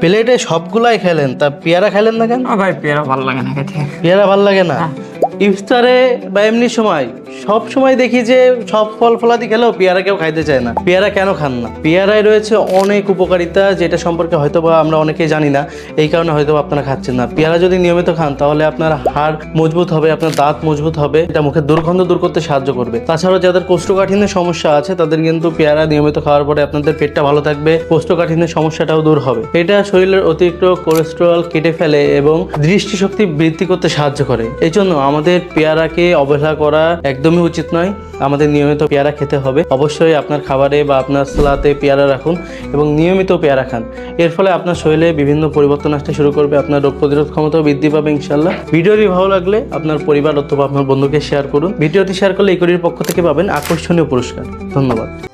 প্লেটে সবগুলাই খেলেন তা পেয়ারা খেলেন না কেন? ভাই পেয়ারা ভালো লাগে না খেতে। পেয়ারা ভালো লাগে না? ইফতারে বা এমনি সময়, সব সময় দেখি যে সব ফল ফলাদি খেলেও পেয়ারা কেউ খাইতে চায় না। পেয়ারা কেন খান না? পেয়ারায় রয়েছে অনেক উপকারিতা যেটা সম্পর্কে হয়তো বা আমরা অনেকেই জানি না। এই কারণে হয়তো আপনারা খাচ্ছেন না। পেয়ারা যদি নিয়মিত খান, তাহলে আপনার হাড় মজবুত হবে, আপনার দাঁত মজবুত হবে, এটা মুখের দুর্গন্ধ দূর করতে সাহায্য করবে। তাছাড়াও যাদের কোষ্ঠকাঠিন্যের সমস্যা আছে, তাদের কিন্তু পেয়ারা নিয়মিত খাওয়ার পরে আপনাদের পেটটা ভালো থাকবে, কোষ্ঠকাঠিন্যের সমস্যাটাও দূর হবে। এটা শরীরের অতিরিক্ত কোলেস্টেরল কেটে ফেলে এবং দৃষ্টিশক্তি বৃদ্ধি করতে সাহায্য করে। এই জন্য আমাদের পেয়ারাকে অবহেলা করা একদমই উচিত নয়। আমাদের নিয়মিত পেয়ারা খেতে হবে। অবশ্যই আপনার খাবারে বা আপনার সালাতে পেয়ারা রাখুন এবং নিয়মিত পেয়ারা খান। এর ফলে আপনার শরীরে বিভিন্ন পরিবর্তন আসতে শুরু করবে, আপনার রোগ প্রতিরোধ ক্ষমতাও বৃদ্ধি পাবে ইনশাল্লাহ ভিডিওটি ভালো লাগলে আপনার পরিবার অথবা আপনার বন্ধুকে শেয়ার করুন। ভিডিওটি শেয়ার করলে এই পক্ষ থেকে পাবেন আকর্ষণীয় পুরস্কার। ধন্যবাদ।